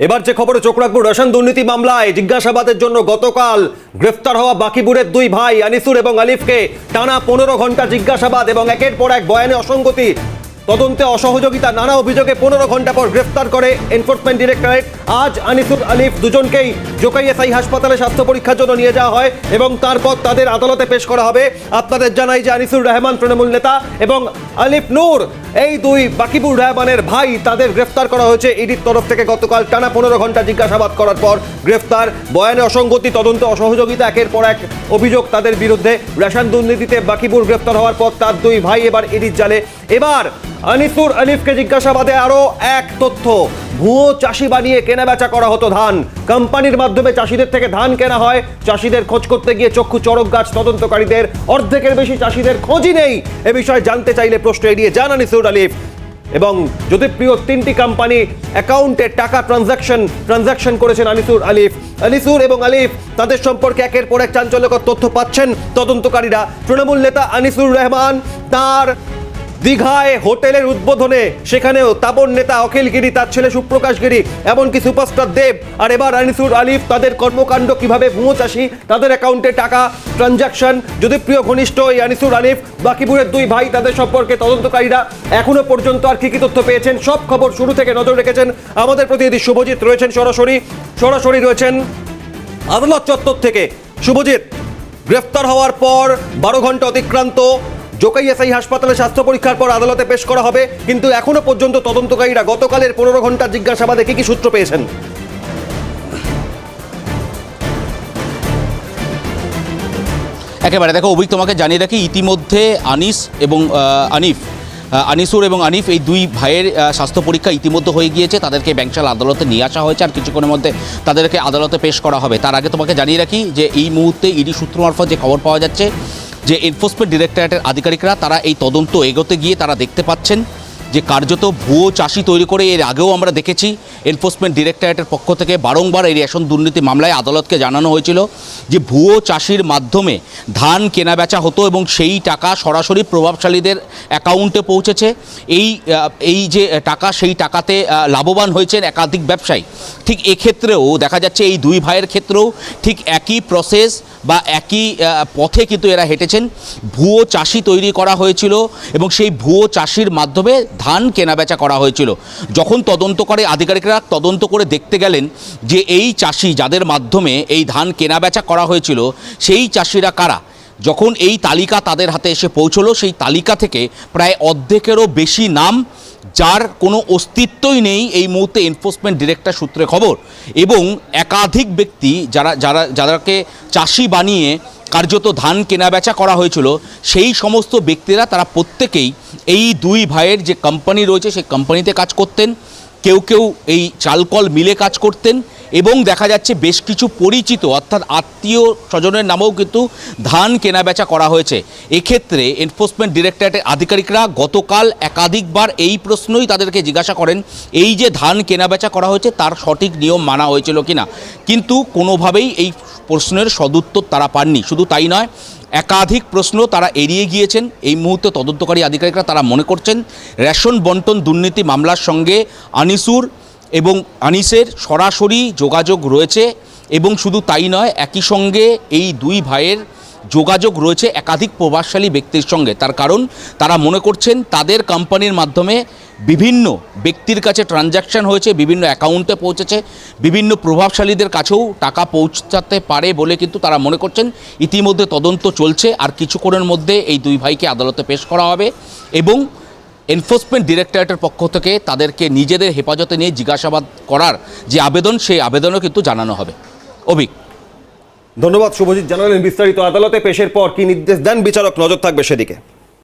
এবার যে খবরে চোখ রাখব রেশন দুর্নীতি মামলায় জিজ্ঞাসাবাদের জন্য গতকাল গ্রেফতার হওয়া বাকিপুরের দুই ভাই আনিসুর এবং আলিফকে টানা পনেরো ঘণ্টা জিজ্ঞাসাবাদ এবং একের পর এক বয়ানে অসঙ্গতি তদন্তে অসহযোগিতা নানা অভিযোগে পনেরো ঘণ্টা পর গ্রেফতার করে এনফোর্সমেন্ট ডিরেক্টরেট। আজ আনিসুর আলিফ দুজনকেই জোকাইএসআই হাসপাতালে স্বাস্থ্য পরীক্ষার জন্য নিয়ে যাওয়া হয় এবং তারপর তাদের আদালতে পেশ করা হবে। আপনাদের জানাই যে আনিসুর রহমান তৃণমূল নেতা এবং আলিফ নূর, এই দুই বাকিবুর রহমানের ভাই তাদের গ্রেফতার করা হয়েছে। ইডির তরফ থেকে গতকাল টানা পনেরো ঘণ্টা জিজ্ঞাসাবাদ করার পর গ্রেফতার। বয়ানে অসঙ্গতি, তদন্ত অসহযোগিতা, একের পর এক অভিযোগ তাদের বিরুদ্ধে রেশন দুর্নীতিতে বাকিবুর গ্রেফতার হওয়ার পর তার দুই ভাই এবার ইডির জালে। এবার আনিসুর আলিফকে জিজ্ঞাসাবাদে আরও এক তথ্য। ভুয়ো চাষি বানিয়ে কেনাবেচা করা হতো ধান। কোম্পানির মাধ্যমে চাষিদের থেকে ধান কেনা হয়। চাষিদের খোঁজ করতে গিয়ে চক্ষু চড়ক গাছ তদন্তকারীদের অর্ধেকের বেশি চাষিদের খোঁজই নেই। এ বিষয়ে জানতে চাইলে প্রশ্ন এড়িয়ে যান আনিসুর আলিফ। এবং প্রিয় তিনটি কোম্পানি অ্যাকাউন্টে টাকা ট্রানজাকশন ট্রানজাকশন করেছেন আনিসুর আলিফ। আনিসুর এবং আলিফ তাদের সম্পর্কে একের পর এক চাঞ্চল্যকর তথ্য পাচ্ছেন তদন্তকারীরা। তৃণমূল নেতা আনিসুর রহমান তার দীঘায় হোটেলের উদ্বোধনে সেখানেও তাবন নেতা অখিল গিরি, তার ছেলে সুপ্রকাশ গিরি, এমনকি সুপারস্টার দেব আর এবার আনিসুর আলিফ তাদের কর্মকাণ্ড কীভাবে ভুয়ো চাষি, তাদের অ্যাকাউন্টে টাকা ট্রানজাকশন যদি প্রিয় ঘনিষ্ঠ এই আনিসুর আলিফ, বাকিপুরের দুই ভাই তাদের সম্পর্কে তদন্তকারীরা এখনও পর্যন্ত আর কি কি তথ্য পেয়েছেন, সব খবর শুরু থেকে নজর রেখেছেন আমাদের প্রতিনিধি শুভজিৎ রয়েছেন সরাসরি। সরাসরি রয়েছেন আদালত চত্বর থেকে। শুভজিৎ, গ্রেফতার হওয়ার পর বারো ঘণ্টা অতিক্রান্ত জোকাইএসআই হাসপাতালে স্বাস্থ্য পরীক্ষার পর আদালতে পেশ করা হবে, কিন্তু এখনও পর্যন্ত তদন্তকারীরা গতকালের পনেরো ঘণ্টা জিজ্ঞাসাবাদে কি কি সূত্র পেয়েছেন? একেবারে দেখো, অভিক তোমাকে জানিয়ে রাখি, ইতিমধ্যে আনিস এবং আনিফ আনিসুর এবং আনিফ এই দুই ভাইয়ের স্বাস্থ্য পরীক্ষা ইতিমধ্যে হয়ে গিয়েছে, তাদেরকে ব্যাংশাল আদালতে নিয়ে আসা হয়েছে আর কিছুক্ষণের মধ্যে তাদেরকে আদালতে পেশ করা হবে। তার আগে তোমাকে জানিয়ে রাখি যে এই মুহূর্তে ইডি সূত্র মারফত যে খবর পাওয়া যাচ্ছে যে এনফোর্সমেন্ট ডিরেক্টরেটের আধিকারিকরা, তারা এই তদন্ত এগোতে গিয়ে তারা দেখতে পাচ্ছেন যে কার্যত ভুয়ো চাষি তৈরি করে এর আগেও আমরা দেখেছি এনফোর্সমেন্ট ডিরেক্টরেটের পক্ষ থেকে বারংবার এই রেশন দুর্নীতি মামলায় আদালতকে জানানো হয়েছিল যে ভুয়ো চাষির মাধ্যমে ধান কেনাবেচা হতো এবং সেই টাকা সরাসরি প্রভাবশালীদের অ্যাকাউন্টে পৌঁছেছে। এই এই যে টাকা, সেই টাকাতে লাভবান হয়েছেন একাধিক ব্যবসায়ী। ঠিক এক্ষেত্রেও দেখা যাচ্ছে এই দুই ভাইয়ের ক্ষেত্রেও ঠিক একই প্রসেস বা একই পথে কিন্তু এরা হেঁটেছেন। ভুয়ো চাষি তৈরি করা হয়েছিল এবং সেই ভুয়ো চাষির মাধ্যমে ধান কেনাবেচা করা হয়েছিল। যখন তদন্ত করে আধিকারিকরা তদন্ত করে দেখতে গেলেন যে এই চাষি যাদের মাধ্যমে এই ধান কেনাবেচা করা হয়েছিল, সেই চাষিরা কারা? যখন এই তালিকা তাদের হাতে এসে পৌঁছলো, সেই তালিকা থেকে প্রায় অর্ধেকেরও বেশি নাম যার কোনো অস্তিত্বই নেই এই মুহূর্তে এনফোর্সমেন্ট ডিরেক্টর সূত্রে খবর। এবং একাধিক ব্যক্তি যারা যারা, যাদেরকে চাষি বানিয়ে কার্যত ধান কেনা বেচা করা হয়েছিল, সেই সমস্ত ব্যক্তিরা তারা প্রত্যেকেই এই দুই ভাইয়ের যে কোম্পানি রয়েছে, সেই কোম্পানিতে কাজ করতেন। কেউ কেউ এই চালকল মিলে কাজ করতেন। এবং দেখা যাচ্ছে বেশ কিছু পরিচিত, অর্থাৎ আত্মীয় স্বজনের নামেও কিন্তু ধান কেনাবেচা করা হয়েছে। এক্ষেত্রে এনফোর্সমেন্ট ডিরেক্টরেটের আধিকারিকরা গতকাল একাধিকবার এই প্রশ্নই তাদেরকে জিজ্ঞাসা করেন, এই যে ধান কেনাবেচা করা হয়েছে তার সঠিক নিয়ম মানা হয়েছিল কিনা? কিন্তু কোনোভাবেই এই প্রশ্নের সদুত্তর তারা পাননি। শুধু তাই নয়, একাধিক প্রশ্ন তারা এড়িয়ে গিয়েছেন। এই মুহূর্তে তদন্তকারী আধিকারিকরা তারা মনে করছেন, রেশন বন্টন দুর্নীতি মামলার সঙ্গে আনিসুর এবং আনিসের সরাসরি যোগাযোগ রয়েছে এবং শুধু তাই নয়, একই সঙ্গে এই দুই ভাইয়ের যোগাযোগ রয়েছে একাধিক প্রভাবশালী ব্যক্তির সঙ্গে। তার কারণ, তারা মনে করছেন তাদের কোম্পানির মাধ্যমে বিভিন্ন ব্যক্তির কাছে ট্রানজ্যাকশন হয়েছে, বিভিন্ন অ্যাকাউন্টে পৌঁছেছে, বিভিন্ন প্রভাবশালীদের কাছেও টাকা পৌঁছাতে পারে বলে কিন্তু তারা মনে করছেন। ইতিমধ্যে তদন্ত চলছে, আর কিছুক্ষণের মধ্যে এই দুই ভাইকে আদালতে পেশ করা হবে এবং এনফোর্সমেন্ট ডিরেক্টরেটের পক্ষ থেকে তাদেরকে নিজেদের হেফাজতে নিয়ে জিজ্ঞাসাবাদ করার যে আবেদন, সেই আবেদনও কিন্তু জানানো হবে। অভিক ধন্যবাদ, শুভজিৎ। জানালেন বিস্তারিত আদালতে পেশের পর কি নির্দেশ দেন বিচারক? নজর থাকবে সেদিকে।